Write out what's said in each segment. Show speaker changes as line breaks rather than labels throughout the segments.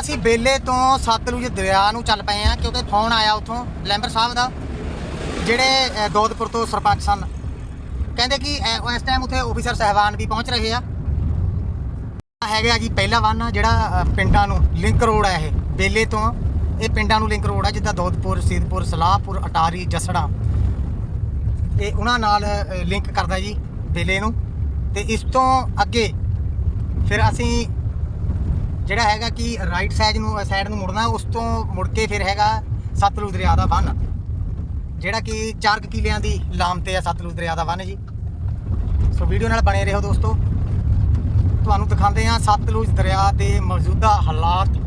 ਅਸੀਂ ਬੇਲੇ ਤੋਂ ਸਤਲੁਜ ਦਰਿਆ ਨੂੰ ਚੱਲ ਪਏ ਆ ਕਿਉਂਕਿ ਫੋਨ ਆਇਆ ਉੱਥੋਂ? ਲੈਂਬਰ ਸਾਹਿਬ ਦਾ। ਜਿਹੜੇ ਅ, ਗੋਦਪੁਰ ਤੋਂ ਸਰਪੰਚ ਸਨ। ਕਹਿੰਦੇ ਕਿ ਇਸ ਟਾਈਮ ਉੱਥੇ ਆਫੀਸਰ ਸਹਿਬਾਨ ਵੀ ਪਹੁੰਚ ਰਹੇ ਆ। ਹੈਗਾ ਜੀ ਪਹਿਲਾ ਵਨ ਜਿਹੜਾ ਪਿੰਡਾਂ ਨੂੰ ਲਿੰਕ ਰੋਡ ਹੈ ਇਹ। ਬੇਲੇ ਤੋਂ ਇਹ ਪਿੰਡਾਂ ਨੂੰ ਲਿੰਕ ਰੋਡ ਹੈ ਜਿੱਦਾਂ ਦੋਦਪੁਰ ਸੀਦਪੁਰ ਸਲਾਹਪੁਰ ਅਟਾਰੀ ਜਸੜਾ। ਇਹ ਉਹਨਾਂ ਨਾਲ ਲਿੰਕ ਕਰਦਾ ਜੀ ਬੇਲੇ ਨੂੰ। ਤੇ ਇਸ ਤੋਂ ਅੱਗੇ ਫਿਰ ਅਸੀਂ ਜਿਹੜਾ ਹੈਗਾ ਕਿ ਰਾਈਟ ਸਾਈਡ ਨੂੰ ਸਾਈਡ ਨੂੰ ਮੁੜਨਾ, ਉਸ ਤੋਂ ਮੁੜ ਕੇ ਫਿਰ ਹੈਗਾ ਸਤਲੁਜ ਦਰਿਆ ਦਾ ਬੰਨ ਜਿਹੜਾ ਕਿ 4 ਕਿਲਿਆਂ ਦੀ ਲਾਮ ਤੇ ਆ ਸਤਲੁਜ ਦਰਿਆ ਦਾ ਬੰਨ ਜੀ। ਸੋ ਵੀਡੀਓ ਨਾਲ ਬਣੇ ਰਹੋ ਦੋਸਤੋ। ਤੁਹਾਨੂੰ ਦਿਖਾਉਂਦੇ ਹਾਂ ਸਤਲੁਜ ਦਰਿਆ ਦੇ ਮੌਜੂਦਾ ਹਾਲਾਤ।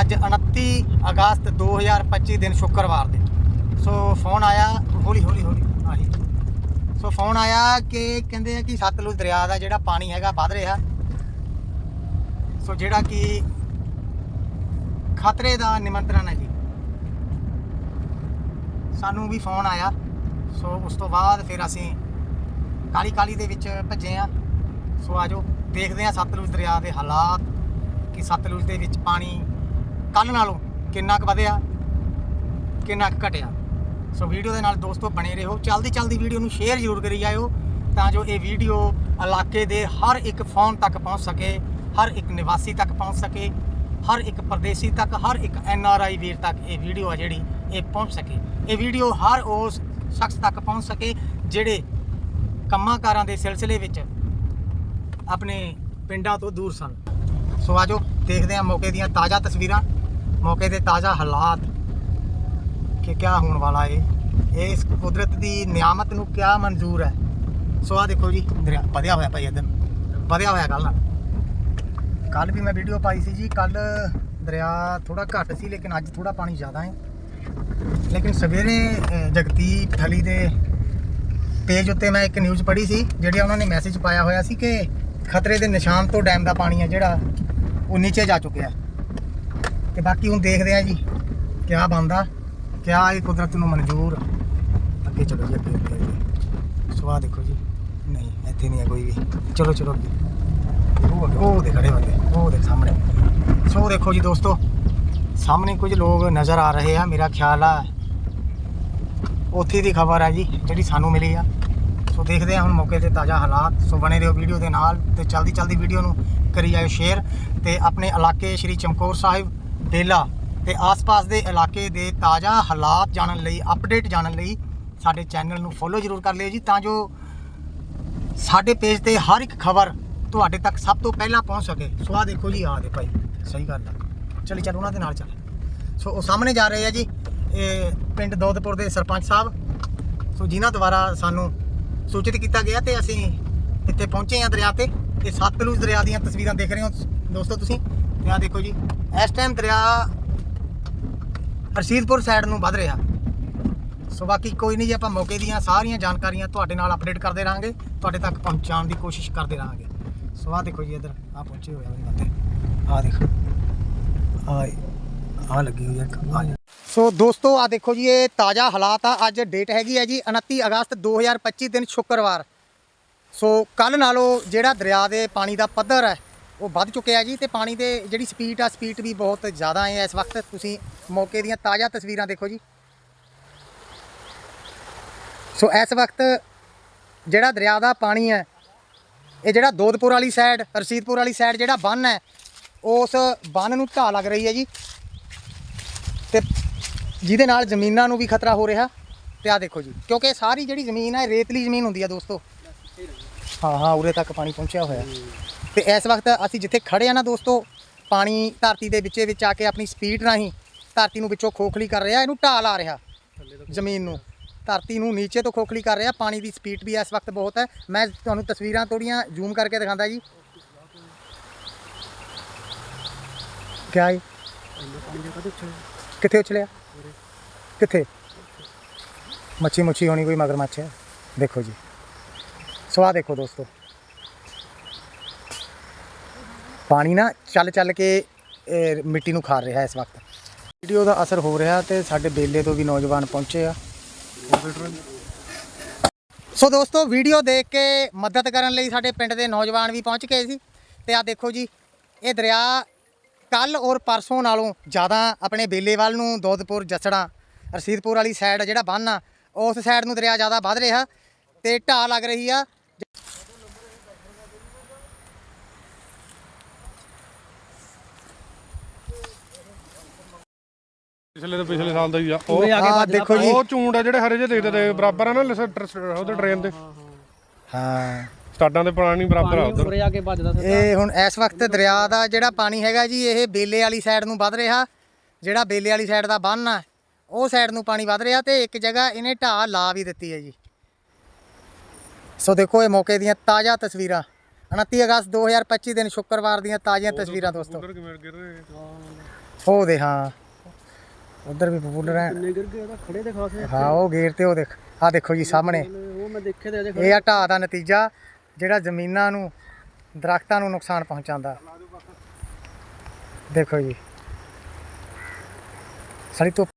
ਅੱਜ 29 ਅਗਸਤ 2025 ਦਿਨ ਸ਼ੁੱਕਰਵਾਰ ਦੇ। ਸੋ ਫੋਨ ਆਇਆ, ਹੌਲੀ ਹੌਲੀ ਹੌਲੀ, ਆਹੀ। ਸੋ ਫੋਨ ਆਇਆ ਕਿ ਕਹਿੰਦੇ ਆ ਕਿ ਸਤਲੁਜ ਦਰਿਆ ਦਾ ਜਿਹੜਾ ਪਾਣੀ ਹੈਗਾ ਵੱਧ ਰਿਹਾ। ਸੋ ਜਿਹੜਾ ਕਿ ਖਤਰੇ ਦਾ ਨਿਮੰਤਰਣ ਹੈ ਜੀ। ਸਾਨੂੰ ਵੀ ਫੋਨ ਆਇਆ। ਸੋ ਉਸ ਤੋਂ ਬਾਅਦ ਫਿਰ ਅਸੀਂ ਕਾਲੀ ਕਾਲੀ ਦੇ ਵਿੱਚ ਭੱਜੇ ਆ ਸੋ ਆਜੋ, ਦੇਖਦੇ ਆ ਸਤਲੁਜ ਦਰਿਆ ਦੇ ਹਾਲਾਤ, ਕਿ ਸਤਲੁਜ ਦੇ ਵਿੱਚ ਪਾਣੀ ਕੱਲ ਨਾਲੋਂ ਕਿੰਨਾ ਕੁ ਵਧਿਆ, ਕਿੰਨਾ ਕੁ ਘਟਿਆ। ਸੋ ਵੀਡੀਓ ਦੇ ਨਾਲ ਦੋਸਤੋ ਬਣੇ ਰਹੋ। ਚਲਦੀ ਚਲਦੀ ਵੀਡੀਓ ਨੂੰ ਸ਼ੇਅਰ ਜ਼ਰੂਰ ਕਰੀ ਜਾਇਓ, ਤਾਂ ਜੋ ਇਹ ਵੀਡੀਓ ਇਲਾਕੇ ਦੇ ਹਰ ਇੱਕ ਫੋਨ ਤੱਕ ਪਹੁੰਚ ਸਕੇ। ਹਰ ਇੱਕ ਨਿਵਾਸੀ ਤੱਕ ਪਹੁੰਚ ਸਕੇ, ਹਰ ਇੱਕ ਪਰਦੇਸੀ ਤੱਕ, ਹਰ ਇੱਕ ਐਨ ਆਰ ਆਈ ਵੀਰ ਤੱਕ ਇਹ ਵੀਡੀਓ ਆ ਜਿਹੜੀ ਇਹ ਪਹੁੰਚ ਸਕੇ। ਇਹ ਵੀਡੀਓ ਹਰ ਉਸ ਸ਼ਖਸ ਤੱਕ ਪਹੁੰਚ ਸਕੇ ਜਿਹੜੇ ਕੰਮਾਂ ਕਾਰਾਂ ਦੇ ਸਿਲਸਿਲੇ ਵਿੱਚ ਆਪਣੇ ਪਿੰਡਾਂ ਤੋਂ ਦੂਰ ਸਨ। ਸੋ ਆਜੋ ਦੇਖਦੇ ਹਾਂ ਮੌਕੇ ਦੀਆਂ ਤਾਜ਼ਾ ਤਸਵੀਰਾਂ, ਮੌਕੇ ਦੇ ਤਾਜ਼ਾ ਹਾਲਾਤ ਕਿ ਕਿਆ ਹੋਣ ਵਾਲਾ ਏ ਇਸ ਕੁਦਰਤ ਦੀ ਨਿਆਮਤ ਨੂੰ ਕਿਆ ਮਨਜ਼ੂਰ ਹੈ। ਸੋ ਆ ਦੇਖੋ ਜੀ, ਦਰਿਆ, ਵਧਿਆ ਹੋਇਆ ਭਾਈ ਇਧਰ, ਵਧਿਆ ਹੋਇਆ ਗੱਲ ਨਾਲ। ਕੱਲ ਵੀ ਮੈਂ ਵੀਡੀਓ ਪਾਈ ਸੀ ਜੀ। ਕੱਲ ਦਰਿਆ ਥੋੜਾ ਘੱਟ ਸੀ, ਲੇਕਿਨ ਅੱਜ ਥੋੜਾ ਪਾਣੀ ਜ਼ਿਆਦਾ ਹੈ। ਲੇਕਿਨ ਸਵੇਰੇ ਜਗਦੀਪ ਥਲੀ ਦੇ ਪੇਜ ਉੱਤੇ ਮੈਂ ਇੱਕ ਨਿਊਜ਼ ਪੜ੍ਹੀ ਸੀ, ਜਿਹੜੀ ਉਹਨਾਂ ਨੇ ਮੈਸੇਜ ਪਾਇਆ ਹੋਇਆ ਸੀ ਕਿ ਖਤਰੇ ਦੇ ਨਿਸ਼ਾਨ ਤੋਂ ਡੈਮ ਦਾ ਪਾਣੀ ਹੈ ਜਿਹੜਾ, ਉਹ ਨੀਚੇ ਜਾ ਚੁੱਕਿਆ ਹੈ। ਤੇ ਬਾਕੀ ਹੁਣ ਦੇਖਦੇ ਆ ਜੀ, ਕਿਆ ਬਣਦਾ, ਕਿਆ ਇਹ ਕੁਦਰਤ ਨੂੰ ਮਨਜ਼ੂਰ ਅੱਗੇ ਚਲੋ ਜੀ, ਅੱਗੇ ਅੱਗੇ ਅੱਗੇ। ਸੋ ਆਹ ਦੇਖੋ ਜੀ। ਨਹੀਂ, ਇੱਥੇ ਨਹੀਂ ਹੈ ਕੋਈ ਵੀ। ਚਲੋ ਚਲੋ ਅੱਗੇ। ਉਹ ਅੱਗੇ- ਉਹ ਦੇ ਖੜੇ ਬੰਦੇ ਸਾਹਮਣੇ। ਸੋ ਦੇਖੋ ਜੀ ਦੋਸਤੋ, ਸਾਹਮਣੇ ਕੁਝ ਲੋਕ ਨਜ਼ਰ ਆ ਰਹੇ ਆ, ਮੇਰਾ ਖਿਆਲ ਆ। ਉੱਥੇ ਦੀ ਖਬਰ ਆ ਜੀ, ਜਿਹੜੀ ਸਾਨੂੰ ਮਿਲੀ ਆ। ਸੋ ਦੇਖਦੇ ਆ ਹੁਣ ਮੌਕੇ ਤੇ ਤਾਜ਼ਾ ਹਾਲਾਤ। ਸੋ ਬਣੇ ਰਹੋ ਵੀਡੀਓ ਦੇ ਨਾਲ ਤੇ ਚਲਦੀ ਚਲਦੀ ਵੀਡੀਓ ਨੂੰ ਕਰੀ ਜਾਇਓ ਸ਼ੇਅਰ ਤੇ ਆਪਣੇ ਇਲਾਕੇ ਸ਼੍ਰੀ ਚਮਕੌਰ ਸਾਹਿਬ, ਡੇਲਾ ਤੇ ਆਸ-ਪਾਸ ਦੇ ਇਲਾਕੇ ਦੇ ਤਾਜ਼ਾ ਹਾਲਾਤ ਜਾਣਨ ਲਈ ਅਪਡੇਟ ਜਾਣਨ ਲਈ ਸਾਡੇ ਚੈਨਲ ਨੂੰ ਫੋਲੋ ਜ਼ਰੂਰ ਕਰ ਲਿਓ ਜੀ, ਤਾਂ ਜੋ ਸਾਡੇ ਪੇਜ ਤੇ ਹਰ ਇੱਕ ਖਬਰ ਤੁਹਾਡੇ ਤੱਕ ਸਭ ਤੋਂ ਪਹਿਲਾਂ ਪਹੁੰਚ ਸਕੇ। ਸੋ ਆਹ ਦੇਖੋ ਜੀ ਆ ਦੇ ਭਾਈ, ਸਹੀ ਗੱਲ ਆ। ਚਲੀ ਚੱਲ ਉਹਨਾਂ ਦੇ ਨਾਲ ਚੱਲ। ਸੋ ਉਹ ਸਾਹਮਣੇ ਜਾ ਰਹੇ ਆ ਜੀ, ਇਹ ਪਿੰਡ ਦੋਦਪੁਰ ਦੇ ਸਰਪੰਚ ਸਾਹਿਬ। ਸੋ ਜਿਨ੍ਹਾਂ ਦੁਆਰਾ ਸਾਨੂੰ ਸੂਚਿਤ ਕੀਤਾ ਗਿਆ ਤੇ ਅਸੀਂ ਇੱਥੇ ਪਹੁੰਚੇ ਆ ਦਰਿਆ ਤੇ। ਇਹ ਸਤਲੁਜ ਦਰਿਆ ਦੀਆਂ ਤਸਵੀਰਾਂ ਦੇਖ ਰਹੇ ਹੋ ਦੋਸਤੋ ਤੁਸੀਂ। ਤੇ ਆਹ ਦੇਖੋ ਜੀ, ਇਸ ਟਾਈਮ ਦਰਿਆ ਰਸ਼ੀਦਪੁਰ ਸਾਈਡ ਨੂੰ ਵੱਧ ਰਿਹਾ। ਸੋ ਬਾਕੀ ਕੋਈ ਨਹੀਂ ਜੀ, ਆਪਾਂ ਮੌਕੇ ਦੀਆਂ ਸਾਰੀਆਂ ਜਾਣਕਾਰੀਆਂ ਤੁਹਾਡੇ ਨਾਲ ਅਪਡੇਟ ਕਰਦੇ ਰਹਾਂਗੇ। ਤੁਹਾਡੇ ਤੱਕ ਪਹੁੰਚਾਉਣ ਦੀ ਕੋਸ਼ਿਸ਼ ਕਰਦੇ ਰਹਾਂਗੇ। ਸੋ ਦੇਖੋ ਜੀ ਇੱਧਰ ਆ ਪਹੁੰਚੇ ਹੋਏ ਆ ਬੰਦੇ ਆਹ ਦੇਖੋ। ਆ ਆ ਲੱਗੀ ਹੋਈ ਆ ਸੋ ਦੋਸਤੋ ਆ ਦੇਖੋ ਜੀ, ਇਹ ਤਾਜ਼ਾ ਹਾਲਾਤ ਆ। ਅੱਜ ਡੇਟ ਹੈਗੀ ਹੈ ਜੀ 29 ਅਗਸਤ 2025 ਦਿਨ ਸ਼ੁੱਕਰਵਾਰ। ਸੋ ਕੱਲ ਨਾਲੋਂ ਜਿਹੜਾ ਦਰਿਆ ਦੇ ਪਾਣੀ ਦਾ ਪੱਧਰ ਹੈ, ਉਹ ਵੱਧ ਚੁੱਕਿਆ ਜੀ ਤੇ ਪਾਣੀ ਦੇ ਜਿਹੜੀ ਸਪੀਡ ਆ, ਸਪੀਡ ਵੀ ਬਹੁਤ ਜ਼ਿਆਦਾ ਹੈ ਇਸ ਵਕਤ। ਤੁਸੀਂ ਮੌਕੇ ਦੀਆਂ ਤਾਜ਼ਾ ਤਸਵੀਰਾਂ ਦੇਖੋ ਜੀ। ਸੋ ਇਸ ਵਕਤ ਜਿਹੜਾ ਦਰਿਆ ਦਾ ਪਾਣੀ ਹੈ ਇਹ ਜਿਹੜਾ ਦੋਦਪੁਰ ਵਾਲੀ ਸਾਈਡ ਰਸੀਦਪੁਰ ਵਾਲੀ ਸਾਈਡ ਜਿਹੜਾ ਬੰਨ ਹੈ ਉਸ ਬੰਨ ਨੂੰ ਢਾਹ ਲੱਗ ਰਹੀ ਹੈ ਜੀ। ਤੇ ਜਿਹਦੇ ਨਾਲ ਜ਼ਮੀਨਾਂ ਨੂੰ ਵੀ ਖਤਰਾ ਹੋ ਰਿਹਾ। ਤੇ ਆ ਦੇਖੋ ਜੀ ਕਿਉਂਕਿ ਸਾਰੀ ਜਿਹੜੀ ਜ਼ਮੀਨ ਹੈ ਰੇਤਲੀ ਜ਼ਮੀਨ ਹੁੰਦੀ ਹੈ ਦੋਸਤੋ। ਹਾਂ ਹਾਂ ਉਰੇ ਤੱਕ ਪਾਣੀ ਪਹੁੰਚਿਆ ਹੋਇਆ। ਤੇ ਇਸ ਵਕਤ ਅਸੀਂ ਜਿੱਥੇ ਖੜੇ ਆ ਨਾ ਦੋਸਤੋ ਪਾਣੀ ਧਰਤੀ ਦੇ ਵਿੱਚੇ ਵਿੱਚ ਆ ਕੇ ਆਪਣੀ ਸਪੀਡ ਰਾਹੀਂ ਧਰਤੀ ਨੂੰ ਵਿੱਚੋਂ ਖੋਖਲੀ ਕਰ ਰਿਹਾ ਇਹਨੂੰ ਢਾਹ ਲਾ ਰਿਹਾ ਜ਼ਮੀਨ ਨੂੰ। ਧਰਤੀ ਨੂੰ ਨੀਚੇ ਤੋਂ ਖੋਖਲੀ ਕਰ ਰਿਹਾ, ਪਾਣੀ ਦੀ ਸਪੀਡ ਵੀ ਇਸ ਵਕਤ ਬਹੁਤ ਹੈ। ਮੈਂ ਤੁਹਾਨੂੰ ਤਸਵੀਰਾਂ ਥੋੜੀਆਂ ਜ਼ੂਮ ਕਰਕੇ ਦਿਖਾਉਂਦਾ ਜੀ। ਕਿਆ ਹੈ ਕਿੱਥੇ ਉਛਲਿਆ? ਕਿੱਥੇ? ਮੱਛੀ ਮੁੱਛੀ ਹੋਣੀ ਕੋਈ ਮਗਰਮੱਛ ਹੈ। ਦੇਖੋ ਜੀ। ਸੋ ਦੇਖੋ ਦੋਸਤੋ। ਪਾਣੀ ਨਾ ਚੱਲ ਚੱਲ ਕੇ ਮਿੱਟੀ ਨੂੰ ਖਾ ਰਿਹਾ ਇਸ ਵਕਤ। ਵੀਡੀਓ ਦਾ ਅਸਰ ਹੋ ਰਿਹਾ ਤੇ ਸਾਡੇ ਬੇਲੇ ਤੋਂ ਵੀ ਨੌਜਵਾਨ ਪਹੁੰਚੇ ਆ। ਸੋ ਦੋਸਤੋ, ਵੀਡੀਓ ਦੇਖ ਕੇ ਮਦਦ ਕਰਨ ਲਈ ਸਾਡੇ ਪਿੰਡ ਦੇ ਨੌਜਵਾਨ ਵੀ ਪਹੁੰਚ ਗਏ ਸੀ। ਤੇ ਆ ਦੇਖੋ ਜੀ, ਇਹ ਦਰਿਆ ਕੱਲ ਔਰ ਪਰਸੋਂ ਨਾਲੋਂ ਜ਼ਿਆਦਾ ਆਪਣੇ ਬੇਲੇਵਾਲ ਨੂੰ, ਦੋਦਪੁਰ, ਜਸੜਾ, ਰਸੀਦਪੁਰ ਵਾਲੀ ਸਾਈਡ ਜਿਹੜਾ ਬੰਨ ਆ, ਉਸ ਸਾਈਡ ਨੂੰ ਦਰਿਆ ਜ਼ਿਆਦਾ ਵੱਧ ਰਿਹਾ ਤੇ ਢਾਹ ਲੱਗ ਰਹੀ ਆ।
ਪਿਛਲੇ ਤੋਂ ਪਿਛਲੇ ਸਾਲ ਦਾ ਹੀ ਆ। ਉਹ
ਆ ਕੇ
ਦੇਖੋ ਜੀ।
ਉਹ ਚੂੰਡ ਆ ਜਿਹੜੇ ਹਰੇ ਜਿਹੇ ਦੇਖਦੇ ਤੇ ਬਰਾਬਰ ਆ ਨਾ ਉਹਦੇ ਟ੍ਰੇਨ ਦੇ
ਹਾਂ
ਸਟਾਡਾਂ ਦੇ ਪਾਣੀ ਬਰਾਬਰ ਆ ਉਧਰ।
ਉਰੇ ਆ ਕੇ ਵੱਜਦਾ ਸਿੱਧਾ।
ਇਹ ਹੁਣ ਇਸ ਵਕਤ ਦਰਿਆ ਦਾ ਜਿਹੜਾ ਪਾਣੀ ਹੈਗਾ ਜੀ ਇਹ ਬੇਲੇ ਵਾਲੀ ਸਾਈਡ ਨੂੰ ਵੱਧ ਰਿਹਾ। ਜਿਹੜਾ ਬੇਲੇ ਵਾਲੀ ਸਾਈਡ ਦਾ ਬੰਨ ਆ ਉਹ ਸਾਈਡ ਨੂੰ ਪਾਣੀ ਵੱਧ ਰਿਹਾ ਤੇ ਇੱਕ ਜਗ੍ਹਾ ਇਹਨੇ ਢਾਹ ਲਾ ਵੀ ਦਿੱਤੀ ਹੈ ਜੀ। ਸੋ ਦੇਖੋ ਇਹ ਮੌਕੇ ਦੀਆਂ ਤਾਜ਼ਾ ਤਸਵੀਰਾਂ। 29 ਅਗਸਤ 2025 ਦਿਨ ਸ਼ੁੱਕਰਵਾਰ ਦੀਆਂ ਤਾਜ਼ੀਆਂ ਤਸਵੀਰਾਂ ਦੋਸਤੋ।
ਉਧਰ ਕਿਵੇਂ ਗਿਰ ਰਹੇ।
ਉਹ ਦੇ ਹਾਂ। ਉਧਰ ਵੀ ਪਪੂਲਰ ਹੈ
ਕਿੰਨੇ ਗਿਰ ਗਏ ਉਹਦਾ ਖੜੇ ਦੇ ਖਾਸੇ
ਹਾਂ ਉਹ ਗੇਰ ਤੇ ਉਹ ਦੇਖ। ਆ ਦੇਖੋ ਜੀ ਸਾਹਮਣੇ।
ਉਹ ਮੈਂ ਦੇਖੇ ਤੇ ਅਜੇ
ਇਹ ਆ ਢਾਹ ਦਾ ਨਤੀਜਾ ਜਿਹੜਾ ਜ਼ਮੀਨਾਂ ਨੂੰ ਦਰਖਤਾਂ ਨੂੰ ਨੁਕਸਾਨ ਪਹੁੰਚਾਉਂਦਾ। ਦੇਖੋ ਜੀ। ਸਾਰੀ ਧੁੱਪ